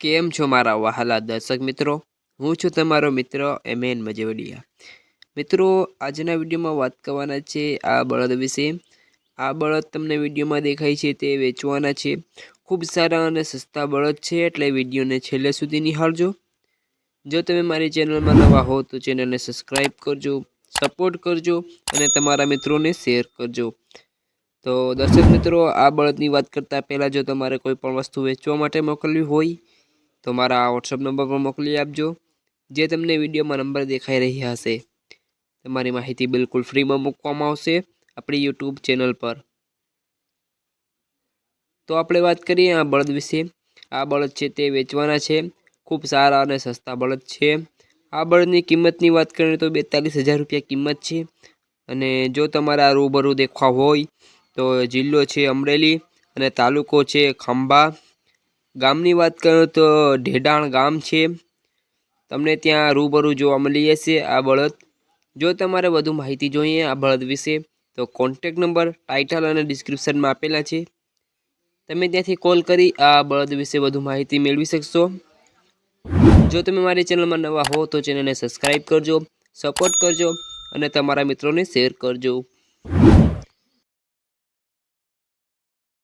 કેમ છો મારા વહાલા દર્શક મિત્રો? હું છું તમારો મિત્ર એમ એન મજેવડિયા. મિત્રો, આજના વિડીયોમાં વાત કરવાના છે આ બળદ વિશે. આ બળદ તમને વિડીયોમાં દેખાય છે તે વેચવાના છે. ખૂબ સારા અને સસ્તા બળદ છે એટલે વિડીયોને છેલ્લે સુધી નિહાળજો. જો તમે મારી ચેનલમાં નવા હો તો ચેનલને સબસ્ક્રાઈબ કરજો, સપોર્ટ કરજો અને તમારા મિત્રોને શેર કરજો. તો દર્શક મિત્રો, આ બળદની વાત કરતાં પહેલાં જો તમારે કોઈ પણ વસ્તુ વેચવા માટે મોકલવી હોય તો મારા વોટ્સઅપ નંબર પર મોકલી આપજો, જે તમને વિડીયોમાં નંબર દેખાઈ રહ્યા હશે. તમારી માહિતી બિલકુલ ફ્રીમાં મૂકવામાં આવશે આપણી યુટ્યુબ ચેનલ પર. તો આપણે વાત કરીએ આ બળદ વિશે. આ બળદ છે તે વેચવાના છે, ખૂબ સારા અને સસ્તા બળદ છે. આ બળદની કિંમતની વાત કરીએ તો બેતાલીસ હજાર રૂપિયા કિંમત છે. અને જો તમારા રૂબરૂ દેખવા હોય તો જિલ્લો છે અમરેલી અને તાલુકો છે ખંભા. ગામની વાત કરું તો ઢેડાણ ગામ છે. તમને ત્યાં રૂબરૂ જોવા મળી જશે આ બળદ. જો તમારે વધુ માહિતી જોઈએ આ બળદ વિશે, તો કોન્ટેક નંબર ટાઇટલ અને ડિસ્ક્રિપ્શનમાં આપેલા છે. તમે ત્યાંથી કોલ કરી આ બળદ વિશે વધુ માહિતી મેળવી શકશો. જો તમે મારી ચેનલમાં નવા હો, તો ચેનલને સબસ્ક્રાઈબ કરજો સપોર્ટ કરજો અને તમારા મિત્રોને શેર કરજો.